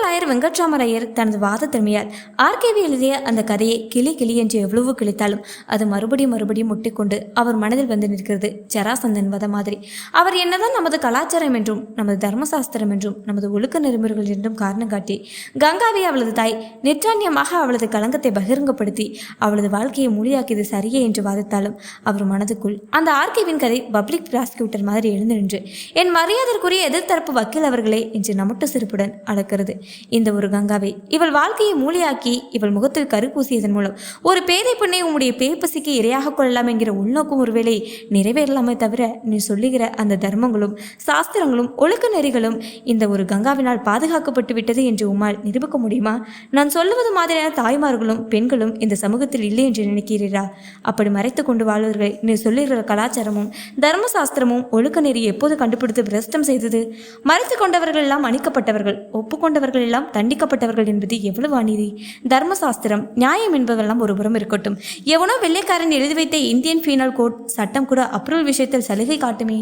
Criminal lawyer வெங்கட்ராமரையர் தனது வாதத்திறமையால் RKV எழுதிய அந்த கதையை கிளி கிளி என்று எவ்வளவு கிழித்தாலும் அது மறுபடியும் மறுபடியும் முட்டிக்கொண்டு அவர் மனதில் வந்து நிற்கிறது ஜராசந்தன் வத மாதிரி. அவர் என்னதான் நமது கலாச்சாரம் என்றும் நமது தர்மசாஸ்திரம் என்றும் நமது ஒழுக்க நெறிமுறைகள் என்றும் காரணம் காட்டி கங்காவை அவளது தாய் நிற்றானியமாக அவளது களங்கத்தை பகிரங்கப்படுத்தி அவளது வாழ்க்கையை மொழியாக்கியது சரியே என்று வாதித்தாலும் அவர் மனதுக்குள் அந்த ஆர்கேவின் கதை பப்ளிக் ப்ராசிக்யூட்டர் மாதிரி எழுந்து நின்று என் மரியாதைக்குரிய எதிர்த்தரப்பு வக்கீல் அவர்களே என்று நமட்டு சிரிப்புடன் அளக்கிறது இந்த ஒரு கங்காவை. இவள் வாழ்க்கையை மூலியாக்கி இவள் முகத்தில் கருப்பூசியதன் மூலம் ஒரு பேதை பெண்ணை உம்முடைய பேப்பசிக்கு இரையாக கொள்ளலாம் என்கிற உள்நோக்கம் ஒருவேளை நிறைவேறலாமே தவிர நீ சொல்லுகிற அந்த தர்மங்களும் சாஸ்திரங்களும் ஒழுக்க நெறிகளும் இந்த ஒரு கங்காவினால் பாதுகாக்கப்பட்டு விட்டது என்று உம்மால் நிரூபிக்க முடியுமா? நான் சொல்லுவது மாதிரியான தாய்மார்களும் பெண்களும் இந்த சமூகத்தில் இல்லை என்று நினைக்கிறீரா? அப்படி மறைத்து கொண்டு வாழ்வர்களை. நீ சொல்லுகிற கலாச்சாரமும் தர்மசாஸ்திரமும் ஒழுக்க நெறி எப்போது கண்டுபிடித்து பிரஷ்டம் செய்தது? மறைத்து கொண்டவர்கள் எல்லாம் அணிக்கப்பட்டவர்கள் ஒப்புக்கொண்டவர்கள் எல்லாம் தண்டிக்கப்பட்டவர்கள் என்பது எவ்வளவு அநீதி? தர்மசாஸ்திரம் நியாயம் என்பதெல்லாம் ஒருபுறம் இருக்கட்டும். எவனோ வெள்ளைக்காரன் எழுதி வைத்த இந்தியன் பீனல் கோட் சட்டம் கூட அப்ரூவல் விஷயத்தில் சலுகை காட்டுமே.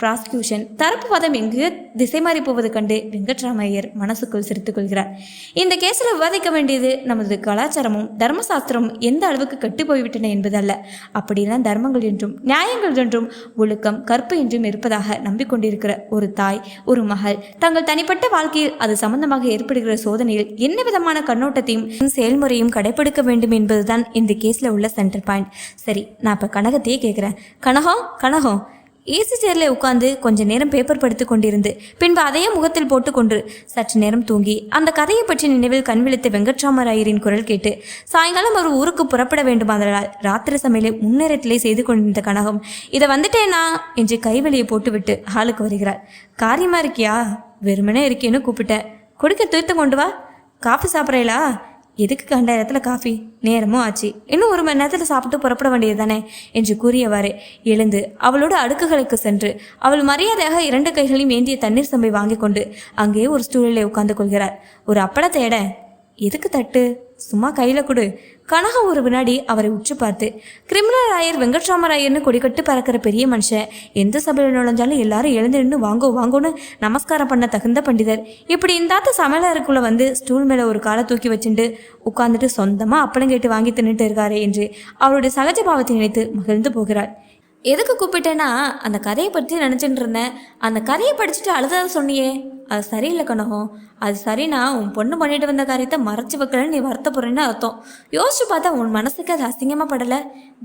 பிராசிக்யூஷன் தரப்பு வாதம் எங்கேயோ திசை மாறி போவது கண்டு வெங்கட்ராமையர் மனசுக்குள் சிரித்துக் கொள்கிறார் இந்த கேஸில் விவாதிக்க வேண்டியது நமது கலாச்சாரமும் தர்மசாஸ்திரமும் எந்த அளவுக்கு கெட்டு போய்விட்டன என்பதல்ல. அப்படியெல்லாம் தர்மங்கள் என்றும் நியாயங்கள் என்றும் ஒழுக்கம் கற்பு என்றும் இருப்பதாக நம்பிக்கொண்டிருக்கிற ஒரு தாய் ஒரு மகள் தங்கள் தனிப்பட்ட வாழ்க்கையில் அது சம்பந்தமாக ஏற்படுகிற சோதனையில் என்ன விதமான கண்ணோட்டத்தையும் செயல்முறையும் கடைபிடிக்க வேண்டும் என்பதுதான் இந்த கேஸில் உள்ள சென்டர் பாயிண்ட் சரி நான் இப்போ கனகத்தையே கேட்குறேன். கனகம் கனகம் ஏசி சேரில் உட்கார்ந்து கொஞ்ச நேரம் பேப்பர் படுத்து கொண்டிருந்து பின்பு அதையே முகத்தில் போட்டுக்கொண்டு சற்று நேரம் தூங்கி அந்த கதையை பற்றி நினைவில் கண் விழித்த வெங்கட்ராமராயரின் குரல் கேட்டு சாயங்காலம் ஒரு ஊருக்கு புறப்பட வேண்டுமாதலால் ராத்திரி சமையலை முன்னேறத்திலே செய்து கொண்டிருந்த கனகம் இதை வந்துட்டேனா? என்று கைவெளியை போட்டுவிட்டு ஹாலுக்கு வருகிறார். காரியமா இருக்கியா? வெறுமனே இருக்கேன்னு கூப்பிட்டேன். கொடுக்க தூய்த்து கொண்டு வா. காஃபி சாப்பிட்றீங்களா எதுக்கு கண்ட இடத்துல காஃபி? நேரமும் ஆச்சு. இன்னும் ஒரு மணி நேரத்தில் சாப்பிட்டு புறப்பட வேண்டியது தானே என்று கூறியவாறு எழுந்து அவளோட அடுக்குகளுக்கு சென்று அவள் மரியாதையாக இரண்டு கைகளையும் ஏந்திய தண்ணீர் சம்பை வாங்கி கொண்டு அங்கே ஒரு ஸ்டூலிலே உட்கார்ந்து கொள்கிறார். ஒரு அப்பளத்தை எட. எதுக்கு தட்டு? சும்மா கையில் கொடு. கனகம் ஒரு வினாடி அவரை உற்று பார்த்து கிரிமினல் ராயர் வெங்கட்ராமராயர்னு கொடிக்கட்டு பறக்கிற பெரிய மனுஷன். எந்த சபையில் நுழைஞ்சாலும் எல்லாரும் எழுந்து நின்று வாங்கோ வாங்கோன்னு நமஸ்காரம் பண்ண தகுந்த பண்டிதர். இப்படி இந்தாத்த சமையலருக்குள்ளே வந்து ஸ்டூல் மேலே ஒரு காலை தூக்கி வச்சுட்டு உட்காந்துட்டு சொந்தமாக அப்பளம் கேட்டு வாங்கி தின்னுட்டு இருக்காரே என்று அவருடைய சகஜ பாவத்தை நினைத்து மகிழ்ந்து போகிறாள். எதுக்கு கூப்பிட்டேன்னா அந்த கதையை பற்றி நினச்சிட்டு இருந்தேன். அந்த கதையை படிச்சுட்டு அழுதாத சொன்னியே. அது சரியில்லை கனகம் அது சரினா உன் பொண்ணு பண்ணிட்டு வந்த காரியத்தை மறைச்சு வைக்கலன்னு நீ வருத்தப்படுறேன்னு அர்த்தம். யோசிச்சு பார்த்தா உன் மனசுக்கு அது அசிங்கமாக படலை.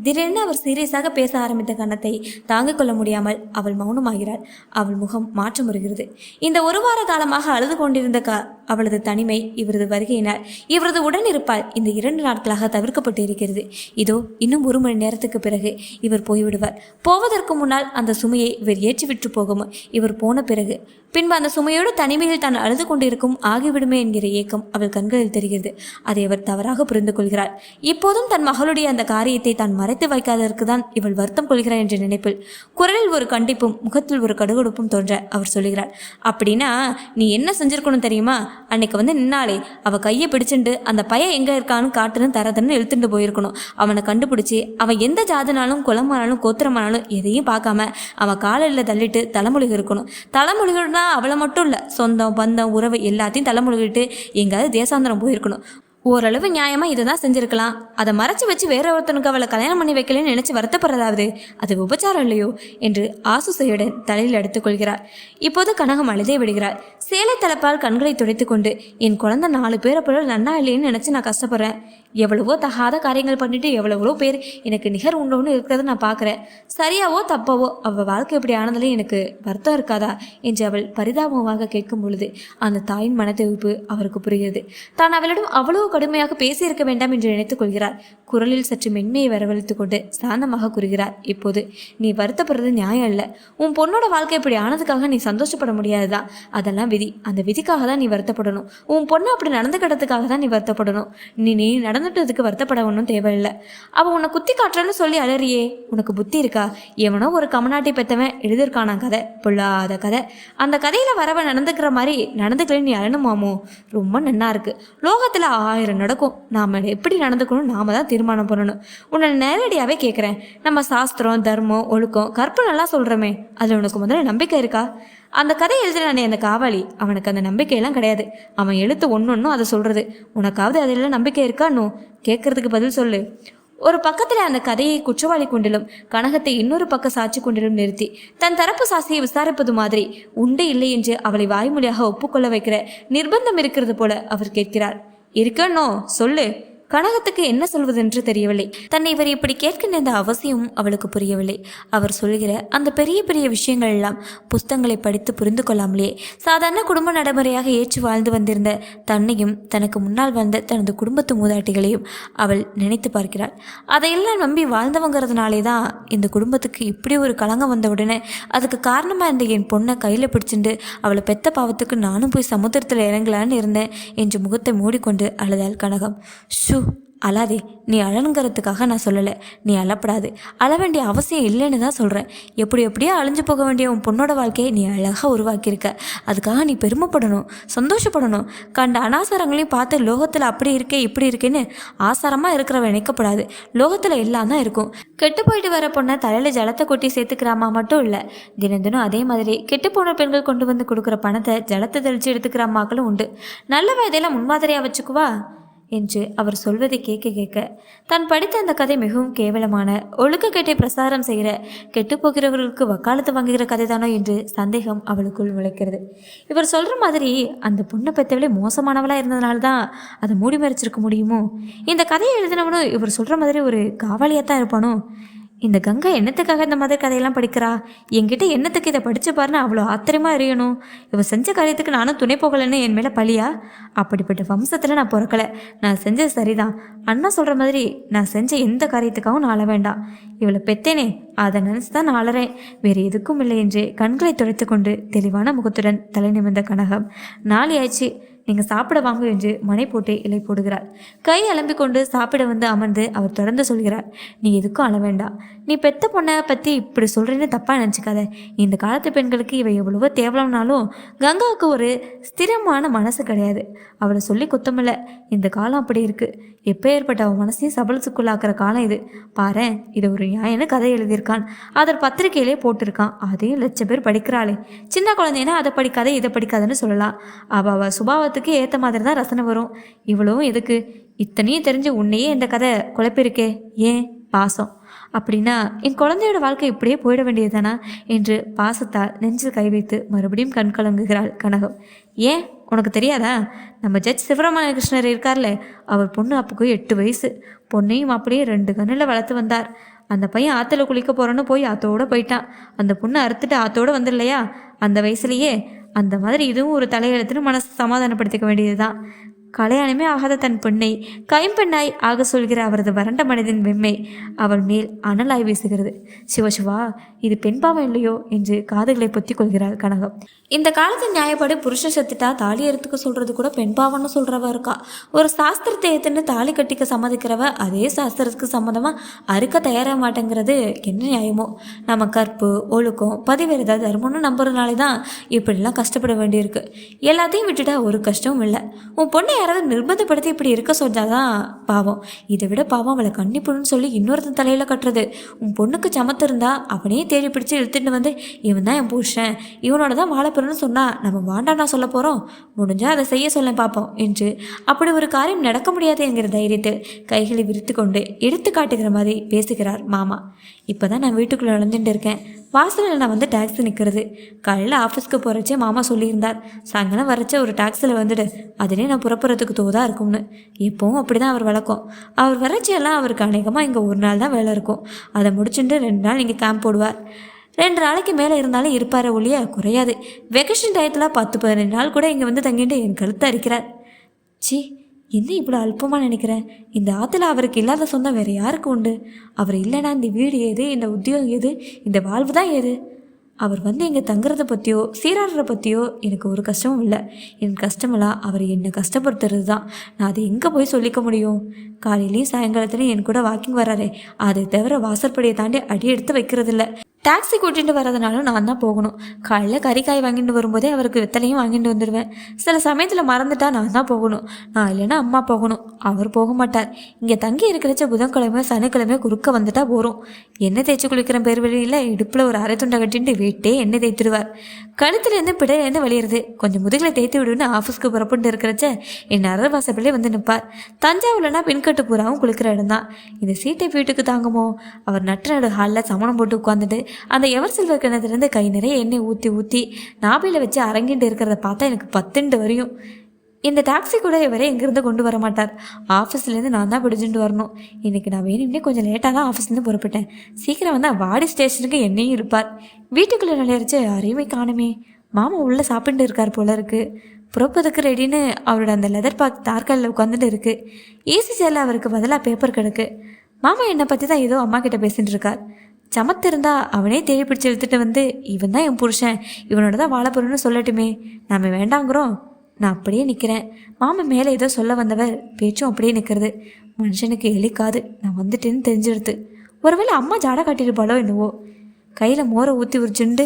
திடீர்னு அவர் சீரியஸாக பேச ஆரம்பித்த கணத்தை தாங்கிக் கொள்ள முடியாமல் அவள் மௌனமாகிறாள். அவள் முகம் மாற்றமுறுகிறது இந்த ஒரு வார காலமாக அழுது கொண்டிருந்த கா அவளது தனிமை இவரது வருகையினால் இவரது உடனிருப்பால் இந்த இரண்டு நாட்களாக தவிர்க்கப்பட்டு இருக்கிறது. இதோ இன்னும் ஒரு மணி நேரத்துக்கு பிறகு இவர் போய்விடுவார். போவதற்கு முன்னால் அந்த சுமையை இவர் ஏற்றிவிட்டு போகும். இவர் போன பிறகு பின்பு அந்த சுமையோடு தனிமையில் தான் அழுது கொண்டிருக்கும் ஆகிவிடுமே என்கிற ஏக்கம் அவள் கண்களில் தெரிகிறது. அதை அவர் தவறாக புரிந்து கொள்கிறார். இப்போதும் தன் மகளுடைய அந்த காரியத்தை தான் மறைத்து வைக்காததற்கு தான் இவள் வருத்தம் கொள்கிறார் என்ற நினைப்பில் குரலில் ஒரு கண்டிப்பும் முகத்தில் ஒரு கடுகடுப்பும் தோன்ற அவர் சொல்கிறார். அப்படின்னா நீ என்ன செஞ்சிருக்கணும் தெரியுமா? அன்னைக்கு வந்து நின்னாலே அவ கையை பிடிச்சிண்டு அந்த பையன் எங்க இருக்கான்னு காட்டுன்னு தரதுன்னு இழுத்துட்டு போயிருக்கணும். அவனை கண்டுபிடிச்சி அவன் எந்த ஜாதனாலும் குளமானாலும் கோத்திரமானாலும் எதையும் பார்க்காம அவன் காலில் தள்ளிட்டு தலைமொழிகள் இருக்கணும். ஆனால் அவளை மட்டும் இல்லை சொந்தம் பந்தம் உறவு எல்லாத்தையும் தலைமுழுகிட்டு எங்கேயாவது தேசாந்திரம் போயிருக்கணும். ஓரளவு நியாயமாக இதை தான் செஞ்சுருக்கலாம். அதை மறைச்சி வச்சு வேற ஒருத்தனுக்கு அவளை கல்யாணம் பண்ணி வைக்கலன்னு நினச்சி வருத்தப்படுறதாவது அது உபச்சாரம் இல்லையோ என்று ஆசுசையுடன் தலையில் எடுத்துக்கொள்கிறார் இப்போது கனகம் அழுதே விடுகிறார். சேலை தலப்பால் கண்களை துடைத்து கொண்டு என் குழந்தை நாலு பேரை போல நன்னா இல்லைன்னு நினச்சி நான் கஷ்டப்படுறேன். எவ்வளவோ தகாத காரியங்கள் பண்ணிட்டு எவ்வளவோ பேர் எனக்கு நிகர் உண்டோன்னு இருக்கிறத நான் பார்க்குறேன். சரியாவோ தப்பாவோ அவள் வாழ்க்கை இப்படி ஆனதுல எனக்கு வருத்தம் இருக்காதா என்று அவள் பரிதாபமாக கேட்கும் பொழுது அந்த தாயின் மனத்தெவிப்பு அவருக்கு புரிகிறது. தான் அவளிடம் அவ்வளவு கடுமையாக பேசியிருக்க வேண்டாம் என்று நினைத்துக் கொள்கிறார். குரலில் சற்று மென்மையை வரவழைத்து கொண்டு சாந்தமாக கூறுகிறார். இப்போது நீ வருத்தப்படுறது நியாயம் இல்லை உன் பொண்ணோட வாழ்க்கை இப்படி ஆனதுக்காக நீ சந்தோஷப்பட முடியாதுதான் அதெல்லாம் விதி. அந்த விதிக்காக தான் நீ வருத்தப்படணும். உன் பொண்ணு அப்படி நடந்துக்கிட்டதுக்காக தான் நீ வருத்தப்படணும். நீ நீ நடந்துட்டதுக்கு வருத்தப்பட ஒன்றும் தேவையில்லை. அவன் உன்னை குத்தி காட்டுறன்னு சொல்லி அலறியே. உனக்கு புத்தி இருக்கா? எவனோ ஒரு கமநாட்டி பெத்தவன் எழுதியிருக்கானா கதை. பொல்லாத கதை. அந்த கதையில் வரவன் நடந்துக்கிற மாதிரி நடந்துக்கலன்னு நீ அழணுமாமோ ரொம்ப நன்னா இருக்கு. லோகத்தில் ஆயிரம் நடக்கும். நாம் எப்படி நடந்துக்கணும்? நாம தான் தீர்மானம் பண்ணணும். உன்னை நேரடியாகவே கேட்குறேன் நம்ம சாஸ்திரம் தர்மம் ஒழுக்கம் கற்பனெல்லாம் சொல்கிறோமே அதில் உனக்கு முதல்ல நம்பிக்கை இருக்கா? அந்த கதை எழுதுறானே அந்த காவாளி அவனுக்கு அந்த நம்பிக்கையெல்லாம் கிடையாது. அவன் எழுத்து ஒன்று அதை சொல்கிறது உனக்காவது அதில் நம்பிக்கை இருக்கான்னு கேட்கறதுக்கு பதில் சொல்லு. ஒரு பக்கத்தில் அந்த கதையை குற்றவாளி கொண்டிலும் கனகத்தை இன்னொரு பக்க சாட்சி கொண்டிலும் நிறுத்தி தன் தரப்பு சாட்சியை விசாரிப்பது மாதிரி உண்டு இல்லை என்று அவளை வாய்மொழியாக ஒப்புக்கொள்ள வைக்கிற நிர்பந்தம் இருக்கிறது போல அவர் கேட்கிறார். இருக்கணும் சொல்லு. கனகத்துக்கு என்ன சொல்வதென்று தெரியவில்லை. தன்னை இவர் இப்படி கேட்க நேர்ந்த அவசியமும் அவளுக்கு புரியவில்லை. அவர் சொல்கிற அந்த பெரிய பெரிய விஷயங்கள் எல்லாம் புஸ்தங்களை படித்து புரிந்து கொள்ளாமலேயே சாதாரண குடும்ப நடைமுறையாக ஏற்று வாழ்ந்து வந்திருந்த தன்னையும் தனக்கு முன்னால் வந்த தனது குடும்பத்து மூதாட்டிகளையும் அவள் நினைத்து பார்க்கிறாள். அதையெல்லாம் நம்பி வாழ்ந்தவங்கிறதுனாலே தான் இந்த குடும்பத்துக்கு இப்படி ஒரு கலங்கம் வந்த உடனே அதுக்கு காரணமாக இருந்த என் பொண்ணை கையில் பிடிச்சிட்டு அவளை பெத்த பாவத்துக்கு நானும் போய் சமுத்திரத்தில் இறங்கலான்னு இருந்தேன் என்று முகத்தை மூடிக்கொண்டு அழுதாள் கனகம். ஷூ அழாதே நீ அழனுங்கிறதுக்காக நான் சொல்லலை. நீ அழப்படாது. அழ வேண்டிய அவசியம் இல்லைன்னு தான் சொல்கிறேன் எப்படி எப்படியோ அழிஞ்சு போக வேண்டிய உன் பொண்ணோட வாழ்க்கையை நீ அழகாக உருவாக்கியிருக்க. அதுக்காக நீ பெருமைப்படணும் சந்தோஷப்படணும். கண்ட அனாசாரங்களையும் பார்த்து லோகத்தில் அப்படி இருக்கே இப்படி இருக்கேன்னு ஆசாரமாக இருக்கிறவ நினைக்கப்படாது. லோகத்தில் எல்லாம் தான் இருக்கும். கெட்டு போயிட்டு வர பொண்ணை தலையில் ஜலத்தை கொட்டி சேர்த்துக்கிறாமா மட்டும் இல்லை தினம் தினம் அதே மாதிரி கெட்டு போன பெண்கள் கொண்டு வந்து கொடுக்குற பணத்தை ஜலத்தை தெளித்து எடுத்துக்கிறாமாக்களும் உண்டு. நல்ல வயதையெல்லாம் முன்மாதிரியாக வச்சுக்குவா? என்று அவர் சொல்வதை கேட்க கேட்க தான் படித்த அந்த கதை மிகவும் கேவலமான ஒழுக்கக்கேட்டை பிரசாரம் செய்கிற கெட்டுப்போகிறவர்களுக்கு வக்காலத்து வாங்குகிற கதை தானோ என்று சந்தேகம் அவளுக்குள் உழைக்கிறது இவர் சொல்கிற மாதிரி அந்த பொண்ணை பெற்றவளே மோசமானவளாக இருந்ததுனால தான் அதை மூடி மறைச்சிருக்க முடியுமோ? இந்த கதையை எழுதினவனும் இவர் சொல்கிற மாதிரி ஒரு காவாலியாக தான் இருப்பானோ? இந்த கங்கா என்னத்துக்காக இந்த மாதிரி கதையெல்லாம் படிக்கிறா? என்கிட்ட என்னத்துக்கு இதை படிச்சு பாருன்னு அவ்வளோ ஆத்திரமாக எறியணும் இவன் செஞ்ச காரியத்துக்கு நானும் துணை போகலைன்னு என் மேலே பழியா? அப்படிப்பட்ட வம்சத்தில் நான் பிறக்கலை. நான் செஞ்சது சரிதான். அண்ணா சொல்கிற மாதிரி நான் செஞ்ச எந்த காரியத்துக்காகவும் நான் அழ வேண்டாம் இவளை பெத்தேனே அதை நினச்சி தான் நான் அழறேன் வேறு எதுக்கும் இல்லை என்று கண்களை துடைத்து கொண்டு தெளிவான முகத்துடன் தலை நிமிர்ந்த கனகம். நாளை ஆயிடுச்சு நீங்கள் சாப்பிட வாங்க என்று மனை போட்டு இலை போடுகிறார் கை அலம்பிக் கொண்டு சாப்பிட வந்து அமர்ந்து அவர் தொடர்ந்து சொல்கிறார் நீ எதுக்கும் அழ வேண்டாம் நீ பெத்த பொண்ணை பற்றி இப்படி சொல்கிறேன்னு தப்பாக நினச்சிக்காத. இந்த காலத்து பெண்களுக்கு இவை எவ்வளவோ தேவலம்னாலும் கங்காவுக்கு ஒரு ஸ்திரமான மனசு கிடையாது. அவளை சொல்லி குத்தமில்ல. இந்த காலம் அப்படி இருக்குது எப்போ ஏற்பட்ட அவன் மனசையும் சபலத்துக்குள்ளாக்குற காலம் இது. பாரு இது ஒரு நியாயன்னு கதை எழுதியிருக்கான். அதர் பத்திரிக்கையிலே போட்டிருக்கான். அதையும் லட்சம் பேர் படிக்கிறாளே. சின்ன குழந்தைனா அதை படிக்காத இதை படிக்காதன்னு சொல்லலாம். அவள் அவள் காலத்துக்கு ஏற்ற மாதிரி தான் ரசனை வரும். இவ்வளவும் எதுக்கு? இத்தனையும் தெரிஞ்சு உன்னையே இந்த கதை குழப்பிருக்கே ஏன்? பாசம். அப்படின்னா என் குழந்தையோட வாழ்க்கை இப்படியே போயிட வேண்டியதுதானா? என்று பாசத்தால் நெஞ்சில் கை வைத்து மறுபடியும் கண் கலங்குகிறாள் கனகம். ஏன்? உனக்கு தெரியாதா? நம்ம ஜட்ஜ் சிவராமகிருஷ்ணர் இருக்கார்ல அவர் பொண்ணு அப்போக்கு எட்டு வயசு. பொண்ணையும் அப்படியே ரெண்டு கண்ணில் வளர்த்து வந்தார். அந்த பையன் ஆற்றுல குளிக்க போகிறோன்னு போய் ஆத்தோட போயிட்டான். அந்த பொண்ணு அறுத்துட்டு ஆத்தோட வந்துடலையா? அந்த வயசுலயே அந்த மாதிரி இதுவும் ஒரு தலையெழுத்துன்னு மனசு சமாதானப்படுத்திக்க வேண்டியதுதான். கல்யாணமே ஆகாத தன் பெண்ணை கைம்பெண்ணாய் ஆக சொல்கிற அவரது வறண்ட மனிதன் வெம்மை அவள் மேல் அனலாய் வீசுகிறது. சிவசிவா இது பெண் பாவம் இல்லையோ என்று காதுகளை பொத்தி கொள்கிறாள் கனகம். இந்த காலத்து நியாயப்படி புருஷன் செத்துட்டா தாலி அறுத்துக்க சொல்றது கூட பெண் பாவம்னு சொல்றவ இருக்கா. ஒரு சாஸ்திரத்தை ஏத்துன்னு தாலி கட்டிக்க சம்மதிக்கிறவ அதே சாஸ்திரத்துக்கு சம்மதமா அறுக்க தயாராக மாட்டேங்கிறது என்ன நியாயமோ? நம்ம கற்பு ஒழுக்கம் பதிவேறதா தர்மம்னு நம்புறதுனாலே தான் இப்படிலாம் கஷ்டப்பட வேண்டியிருக்கு. எல்லாத்தையும் விட்டுட்டா ஒரு கஷ்டமும் இல்லை. உன் பொண்ணை யாராவது நிர்பந்தப்படுத்தி இப்படி இருக்க சொன்னாதான் பாவம். இதை விட பாவம் அவளை கண்ணிப்புன்னு சொல்லி இன்னொருத்தன் தலையில் கட்டுறது. உன் பொண்ணுக்கு சமத்து இருந்தா அவனே தேடி பிடிச்சி இழுத்துட்டு வந்து இவன் தான் என் புருஷன். இவனோட தான் வாழப்போறேன்னு சொன்னா நம்ம வாண்டானா சொல்ல போகிறோம் முடிஞ்சால் அதை செய்ய சொல்ல பார்ப்போம் என்று. அப்படி ஒரு காரியம் நடக்க முடியாது என்கிற தைரியத்தில் கைகளை விரித்து கொண்டு எடுத்து காட்டுகிற மாதிரி பேசுகிறார் மாமா. இப்போ தான் நான் வீட்டுக்குள்ளே நுழைஞ்சுட்டு இருக்கேன். வாசலில் நான் வந்து டாக்ஸி நிற்கிறது காலையில் ஆஃபீஸ்க்கு போகிறச்சே மாமா சொல்லியிருந்தார். சாயங்காலம் வரச்ச ஒரு டாக்ஸியில் வந்துடு. அதிலே நான் புறப்புறத்துக்கு தோதாக இருக்கும்னு. எப்பவும் அப்படி தான் அவர் வழக்கம். அவர் வரச்செல்லாம் அவருக்கு அநேகமாக இங்கே ஒரு நாள் தான் வேலை இருக்கும். அதை முடிச்சுட்டு ரெண்டு நாள் இங்கே கேம்ப் போடுவார். ரெண்டு நாளைக்கு மேலே இருந்தாலும் இருப்பார் ஒழிய குறையாது. வெகேஷன் டயத்தில் பத்து பதினஞ்சு நாள் கூட இங்கே வந்து தங்கிட்டு என் கழுத்தை அரிக்கிறார் சி என்ன இவ்வளோ அல்பமாக நினைக்கிறேன் இந்த ஆற்றுல அவருக்கு இல்லாத சொந்தம் வேறு யாருக்கு உண்டு? அவர் இல்லைனா இந்த வீடு ஏது? இந்த உத்தியோகம் ஏது? இந்த வாழ்வு தான் ஏது? அவர் வந்து இங்கே தங்குறத பற்றியோ சீராடுறத பற்றியோ எனக்கு ஒரு கஷ்டமும் இல்லை. என் கஷ்டமெல்லாம் அவர் என்னை கஷ்டப்படுத்துறது தான். நான் அதை எங்கே போய் சொல்லிக்க முடியும்? காலையிலையும் சாயங்காலத்துலையும் என் கூட வாக்கிங் வராரே. அதை தவிர வாசற்படியை தாண்டி அடி எடுத்து வைக்கிறதில்ல. டாக்ஸி கூட்டிகிட்டு வரதுனாலும் நான் தான் போகணும். காலையில் கறிக்காய் வாங்கிட்டு வரும்போதே அவருக்கு வெத்தலையும் வாங்கிட்டு வந்துடுவேன். சில சமயத்தில் மறந்துட்டா நான் தான் போகணும். நான் இல்லைன்னா அம்மா போகணும். அவர் போக மாட்டார். இங்கே தங்கி இருக்கிறச்ச புதன்கிழமை சனிக்கிழமை குறுக்க வந்துட்டா போகிறோம் எண்ணெய் தேய்ச்சி குளிக்கிற பேர் வழியில் இடுப்பில் ஒரு அரை துண்டை கட்டிட்டு வீட்டே எண்ணெய் தேய்த்துடுவார். கழுத்துலேருந்து பிடையிலேருந்து வழியிறது கொஞ்சம் முதுகில் தேய்த்து விடுன்னு ஆஃபீஸ்க்கு புறப்பட்டு இருக்கிறச்ச என் அரை வந்து நிற்பார். தஞ்சாவூர்லனா பின்கட்டு பூராவும் குளிக்கிற இடம் தான் இந்த சீட்டை வீட்டுக்கு தாங்குமோ? அவர் நட்டு நடு ஹாலில் சமணம் போட்டு உட்காந்துட்டு அந்த எவர் சில்வர் கிணத்துலேருந்து கை நிறைய எண்ணெய் ஊற்றி ஊற்றி நாபியில் வச்சு அரங்கிட்டு இருக்கிறத பார்த்தா எனக்கு பத்துண்டு வரையும். இந்த டாக்ஸி கூட இவரே எங்கேருந்து கொண்டு வர மாட்டார். ஆஃபீஸ்லேருந்து நான் தான் பிடிச்சிட்டு வரணும். இன்றைக்கி நான் வேணும்னே கொஞ்சம் லேட்டாக தான் ஆஃபீஸ்லேருந்து புறப்பட்டேன். சீக்கிரம் வந்தால் வாடி ஸ்டேஷனுக்கு என்னையும் இருப்பார். வீட்டுக்குள்ளே நிலையரிச்சு யாரையுமே காணுமே. மாமா உள்ளே சாப்பிட்டு இருக்கார் போல இருக்கு. புறப்பதுக்கு ரெடின்னு அவரோட அந்த லெதர் பாக் தார்காலில் உட்காந்துட்டு இருக்கு. ஏசி சேரில் அவருக்கு பதிலாக பேப்பர் கிடக்கு. மாமா என்னை பற்றி தான் ஏதோ அம்மா கிட்ட பேசிட்டு இருக்கார். சமத்திருந்தா அவனே தேடி பிடிச்சி எடுத்துட்டு வந்து இவன் தான் என் புருஷன். இவனோட தான் வாழப்போறேன்னு சொல்லட்டுமே. நாம் வேண்டாங்கிறோம். நான் அப்படியே நிற்கிறேன் மாமா மேலே ஏதோ சொல்ல வந்தவர் பேச்சும் அப்படியே நிற்கிறது மனுஷனுக்கு எலிக்காது நான் வந்துட்டேன்னு தெரிஞ்சிடுது ஒருவேளை அம்மா ஜாடை காட்டியிருப்பாளோ என்னவோ. கையில் மோரை ஊற்றி உரிச்சுண்டு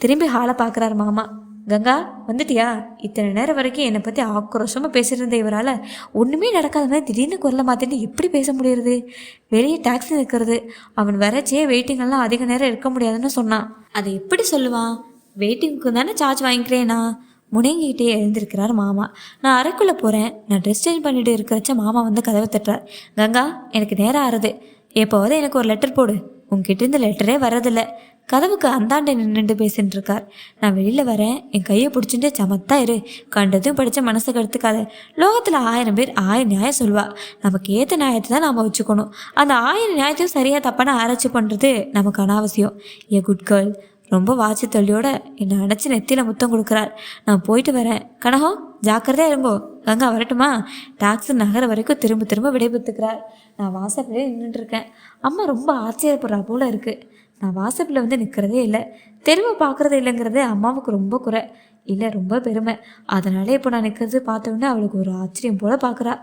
திரும்பி ஹாலை பார்க்குறாரு மாமா. கங்கா வந்துட்டியா? இத்தனை நேரம் வரைக்கும் என்னை பற்றி ஆக்ரோஷமாக பேசிட்டு இருந்த இவரால் ஒன்றுமே நடக்காத மாதிரி திடீர்னு குரலை மாற்றிட்டு எப்படி பேச முடியுறது? வெளியே டாக்ஸி நிற்கிறது அவன் வரச்சே வெயிட்டிங்கெல்லாம் அதிக நேரம் இருக்க முடியாதுன்னு சொன்னான். அதை எப்படி சொல்லுவான்? வெயிட்டிங்க்கு தானே சார்ஜ் வாங்கிக்கிறேனா? முனைங்கிட்டே எழுந்திருக்கிறார் மாமா. நான் அறைக்குள்ளே போகிறேன் நான் ட்ரெஸ் சேஞ்ச் பண்ணிட்டு இருக்கிறச்ச மாமா வந்து கதவை தட்டுறார். கங்கா எனக்கு நேரம் ஆறுது. எப்போவது எனக்கு ஒரு லெட்டர் போடு. உங்ககிட்ட இருந்து லெட்டரே வரதில்லை கதவுக்கு அந்தாண்டை நின்றுட்டு பேசிட்டு இருக்கார் நான் வெளியில் வரேன். என் கையை பிடிச்சிட்டு சமத்தா இரு. கண்டதும் படித்த மனசை கருத்துக்காத லோகத்தில் ஆயிரம் பேர் ஆயிரம் நியாயம் சொல்வா நமக்கு ஏற்ற நியாயத்தை தான் நாம் வச்சுக்கணும். அந்த ஆயிரம் நியாயத்தையும் சரியாக தப்பான ஆராய்ச்சி பண்ணுறது நமக்கு அனாவசியம். A good girl. ரொம்ப வாட்சி தொல்லியோட என்னை அடைச்சி நெத்தியில் முத்தம் கொடுக்குறார். நான் போயிட்டு வரேன். கனகம் ஜாக்கிரதையா இருங்கோ. கங்கா வரட்டுமா? டாக்ஸி நகர வரைக்கும் திரும்ப திரும்ப விடைபெற்றுக்கிறார். நான் வாசப்படியே நின்றுட்டு இருக்கேன். அம்மா ரொம்ப ஆச்சரியப்படுறா போல இருக்குது நான் வாசப்பில் வந்து நிற்கிறதே இல்லை. தெருவை பார்க்குறது இல்லைங்கிறது அம்மாவுக்கு ரொம்ப குறை. இல்லை ரொம்ப பெருமை. அதனாலே இப்போ நான் நிற்கிறது பார்த்தோன்னே அவளுக்கு ஒரு ஆச்சரியம் போல் பார்க்குறா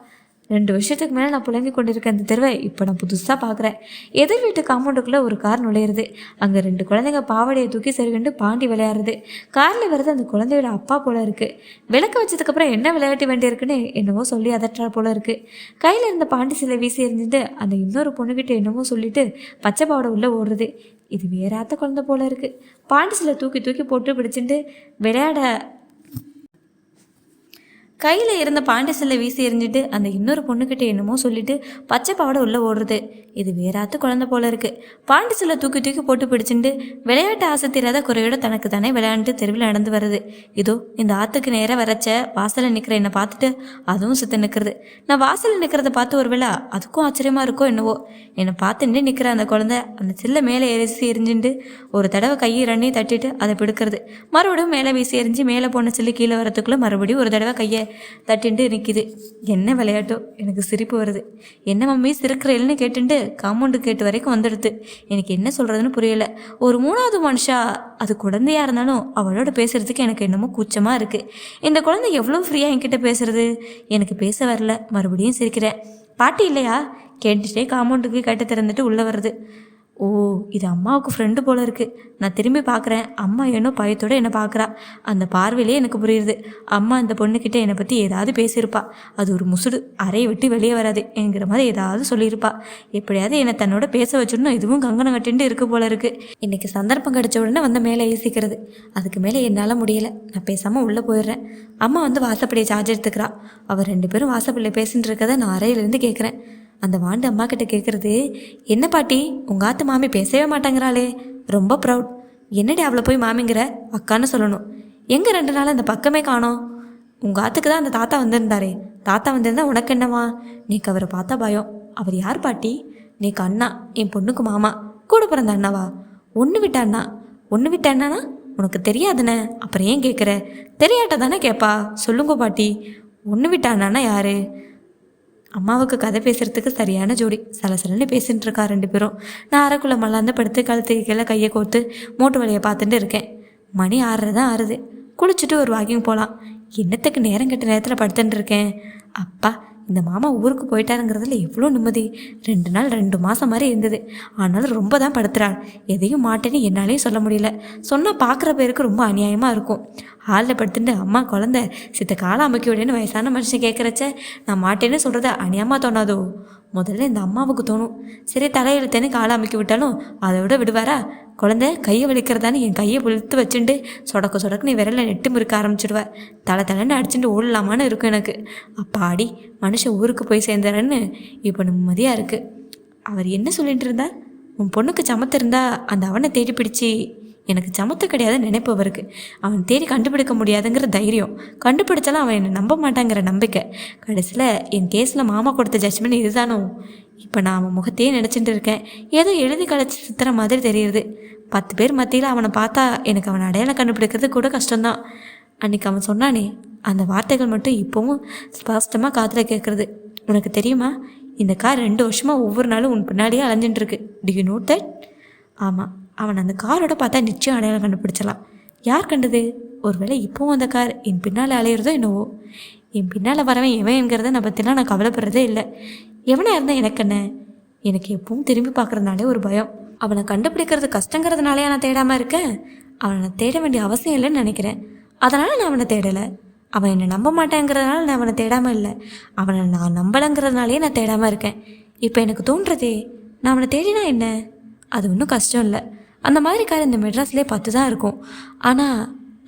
ரெண்டு வருஷத்துக்கு மேலே நான் புழங்கி கொண்டிருக்க அந்த தெருவை இப்போ நான் புதுசாக பார்க்குறேன் எதிர் வீட்டு காம்பவுண்டுக்குள்ளே ஒரு கார் நுழையிறது. அங்கே ரெண்டு குழந்தைங்க பாவாடையை தூக்கி சரிகண்டு பாண்டி விளையாடுறது. காரில் வர்றது அந்த குழந்தையோட அப்பா போல இருக்குது விளக்க வச்சதுக்கப்புறம் என்ன விளையாட்டு வேண்டியிருக்குன்னு என்னவோ சொல்லி அதட்டுறா போல இருக்குது கையில் இருந்த பாண்டி சிலை வீசி எறிஞ்சிட்டு அந்த இன்னொரு பொண்ணுக்கிட்ட என்னவோ சொல்லிட்டு பச்சை பாவாடை உள்ளே ஓடுறது. இது வேறாத்த குழந்தை போல இருக்குது பாண்டிசில் தூக்கி தூக்கி போட்டு பிடிச்சிட்டு விளையாட கையில் இருந்த பாண்டி செல்லை வீசி எறிஞ்சிட்டு அந்த இன்னொரு பொண்ணுக்கிட்ட என்னமோ சொல்லிட்டு பச்சை பாவாடை உள்ளே ஓடுறது. இது வேறாத்து குழந்தை போல இருக்கு. பாண்டி செல்லை தூக்கி தூக்கி போட்டு பிடிச்சிட்டு விளையாட்டு ஆசை தெரியாத குறையோட தனக்கு தானே விளையாண்டு தெருவில் நடந்து வருது. இதோ இந்த ஆற்றுக்கு நேராக வரச்ச வாசலில் நிற்கிற என்னை பார்த்துட்டு அதுவும் சுத்த நிற்கிறது நான் வாசலில் நிற்கிறத பார்த்து ஒரு வேளை அதுக்கும் ஆச்சரியமாக இருக்கோ என்னவோ. என்னை பார்த்துட்டு நிற்கிற அந்த குழந்தை அந்த சில்லை மேலே எரிசி எரிஞ்சுட்டு ஒரு தடவை கையை ரெண்டையும் தட்டிட்டு அதை பிடுக்கிறது. மறுபடியும் மேலே வீசி எரிஞ்சு மேலே போன சில்லு கீழே வரத்துக்குள்ளே மறுபடியும் ஒரு தடவை கையை தட்டின்ட்டு நிற்கிது என்ன விளையாட்டோ? எனக்கு சிரிப்பு வருது. என்ன மம்மி சிரிக்கிறேன்னு கேட்டுட்டு காம்பவுண்டு கேட்டு வரைக்கும் வந்துடுது. எனக்கு என்ன சொல்கிறதுன்னு புரியலை. ஒரு மூணாவது மனுஷா? அது குழந்தையாக இருந்தாலும் அவளோட பேசுகிறதுக்கு எனக்கு என்னமோ கூச்சமாக இருக்குது இந்த குழந்தை எவ்வளோ ஃப்ரீயாக என்கிட்ட பேசுறது? எனக்கு பேச வரல. மறுபடியும் சிரிக்கிறேன். பாட்டி இல்லையா? கேட்டுட்டே காம்பவுண்டுக்கு கட்ட திறந்துட்டு உள்ளே வருது. ஓ இது அம்மாவுக்கு ஃப்ரெண்டு போல இருக்கு. நான் திரும்பி பார்க்குறேன் அம்மா ஏனோ பயத்தோட என்னை பார்க்குறா அந்த பார்வையிலே எனக்கு புரியுது. அம்மா அந்த பொண்ணுக்கிட்ட என்னை பற்றி ஏதாவது பேசியிருப்பா. அது ஒரு முசுடு அறையை விட்டு வெளியே வராது என்கிற மாதிரி ஏதாவது சொல்லியிருப்பா. எப்படியாவது என்னை தன்னோட பேச வச்சுடணும் இதுவும் கங்கணம் கட்டின்னு இருக்க போல இருக்கு. இன்னைக்கு சந்தர்ப்பம் கிடைச்ச உடனே வந்து மேலே யோசிக்கிறது அதுக்கு மேலே என்னால் முடியலை. நான் பேசாமல் உள்ளே போயிடுறேன். அம்மா வந்து வாசப்படியை சார்ஜ் எடுத்துக்கிறா. அவர் ரெண்டு பேரும் வாசப்படியில் பேசின்னு இருக்கதை நான் அறையிலேருந்து கேட்குறேன் அந்த வாண்டு அம்மா கிட்ட கேட்குறது என்ன பாட்டி உங்கள் ஆத்து மாமி பேசவே மாட்டேங்கிறாளே. ரொம்ப ப்ரௌட் என்னடி அவளை போய் மாமிங்கிற? அக்கான்னு சொல்லணும். எங்கே ரெண்டு நாள் அந்த பக்கமே காணோம். உங்கள் ஆத்துக்கு தான் அந்த தாத்தா வந்திருந்தாரே. தாத்தா வந்திருந்தா உனக்கு என்னவா நீக்கு அவரை பார்த்தா பயம். அவர் யார் பாட்டி? நீக்கு அண்ணா என் பொண்ணுக்கு மாமா. கூட பிறந்த அண்ணாவா? ஒன்று விட்ட அண்ணா. ஒன்று விட்ட அண்ணானா? உனக்கு தெரியாதுண்ணே அப்புறம் ஏன் கேட்குற தெரியாட்ட தானே கேட்பா சொல்லுங்க பாட்டி. ஒன்று விட்ட அண்ணானா யாரு? அம்மாவுக்கு கதை பேசுறதுக்கு சரியான ஜோடி. சலசலன்னு பேசிட்டு இருக்கா ரெண்டு பேரும். நான் அரைக்குள்ள மல்லாந்து படுத்து கழுத்து கீழே கையை கோர்த்து மூட்டு வழியை பார்த்துட்டு இருக்கேன். மணி ஆறுறது தான் ஆறுது. குளிச்சுட்டு ஒரு வாக்கிங் போகலாம் என்னத்துக்கு நேரம் கெட்ட நேரத்தில் படுத்துட்டு இருக்கேன்? அப்பா இந்த மாமா ஊருக்கு போயிட்டாருங்கிறதுல எவ்வளோ நிம்மதி. ரெண்டு நாள் ரெண்டு மாதம் மாதிரி இருந்தது. ஆனாலும் ரொம்ப தான் படுத்துறாள். எதையும் மாட்டேன்னு என்னாலையும் சொல்ல முடியல. சொன்னால் பார்க்குற பேருக்கு ரொம்ப அநியாயமாக இருக்கும். ஹாலில் படுத்துட்டு அம்மா குழந்த சித்த காலம் அமைக்க விடேன்னு வயசான மனுஷன் கேட்குறச்ச நான் மாட்டேன்னு சொல்கிறத அநியாயமாக தோணாதோ? முதல்ல இந்த அம்மாவுக்கு தோணும். சரி தலையெழுத்தேன்னு காலை அமைக்க விட்டாலும் அதை விட விடுவாரா? குழந்தை கையை வலிக்கிறதான்னு என் கையை இழுத்து வச்சுட்டு சொடக்கு நீ விரல நெட்டு முறுக்க ஆரம்பிச்சிடுவேன் தலை தலைன்னு அடிச்சுட்டு ஓடலாமான்னு இருக்கும் எனக்கு. அப்பாடி மனுஷன் ஊருக்கு போய் சேர்ந்தாரன்னு இப்போ நிம்மதியாக இருக்குது அவர் என்ன சொல்லிட்டு இருந்தார்? உன் பொண்ணுக்கு சமத்திருந்தா அந்த அவனை தேடி பிடிச்சி எனக்கு சமத்து கிடையாது நினைப்பு அவருக்கு. அவன் தேடி கண்டுபிடிக்க முடியாதுங்கிற தைரியம். கண்டுபிடிச்சாலும் அவன் என்னை நம்ப மாட்டாங்கிற நம்பிக்கை. கடைசியில் என் கேஸில் மாமா கொடுத்த ஜட்ஜ்மெண்ட் இதுதானோ? இப்போ நான் அவன் முகத்தையே நினச்சிட்டு இருக்கேன். ஏதோ எழுதி கழிச்சு சுத்துற மாதிரி தெரியுது. பத்து பேர் மத்தியில் அவனை பார்த்தா எனக்கு அவனை அடையாளம் கண்டுபிடிக்கிறது கூட கஷ்டம்தான். அன்றைக்கி அவன் சொன்னானே அந்த வார்த்தைகள் மட்டும் இப்போவும் ஸ்பஷ்டமாக காதில் கேட்குறது உனக்கு தெரியுமா? இந்த கார் ரெண்டு வருஷமாக ஒவ்வொரு நாளும் உன் பின்னாடியே அலைஞ்சிட்டு இருக்கு. டி யூ நோட் தட் ஆமாம் அவன் அந்த காரோட பார்த்தா நிச்சயம் அடையாளம் கண்டுபிடிச்சலாம் யார் கண்டது? ஒருவேளை இப்போவும் அந்த கார் என் பின்னால் அலையிறதோ என்னவோ? என் பின்னால் வரவன் எவன் என்கிறத நான் பற்றிலாம் நான் கவலைப்படுறதே இல்லை. எவனாக இருந்தால் எனக்கு என்ன? எனக்கு எப்பவும் திரும்பி பார்க்குறதுனாலே ஒரு பயம். அவனை கண்டுபிடிக்கிறது கஷ்டங்கிறதுனாலே நான் தேடாமல் இருக்கேன்? அவனை நான் தேட வேண்டிய அவசியம் இல்லைன்னு நினைக்கிறேன். அதனால் நான் அவனை தேடலை. அவன் என்னை நம்ப மாட்டேங்கிறதுனால நான் அவனை தேடாமல் இல்லை. அவனை நான் நம்பலைங்கிறதுனாலே நான் தேடாமல் இருக்கேன். இப்போ எனக்கு தோன்றதே நான் அவனை தேடினா என்ன? அது ஒன்றும் கஷ்டம் இல்லை. அந்த மாதிரி கார் இந்த மெட்ராஸ்லேயே பார்த்து தான் இருக்கும். ஆனால்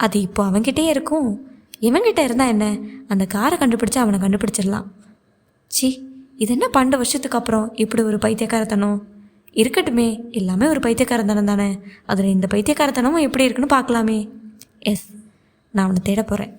அது இப்போ அவன்கிட்டே இருக்கும். இவன்கிட்ட இருந்தால் என்ன? அந்த காரை கண்டுபிடிச்சா அவனை கண்டுபிடிச்சிடலாம். சி இது என்ன பன்னெண்டு வருஷத்துக்கு அப்புறம் இப்படி ஒரு பைத்தியக்காரத்தனம்? இருக்கட்டுமே எல்லாமே ஒரு பைத்தியக்காரத்தனம் தானே. அதில் இந்த பைத்தியக்காரத்தனமும் எப்படி இருக்குன்னு பார்க்கலாமே. எஸ் நான் அவனை தேட போகிறேன்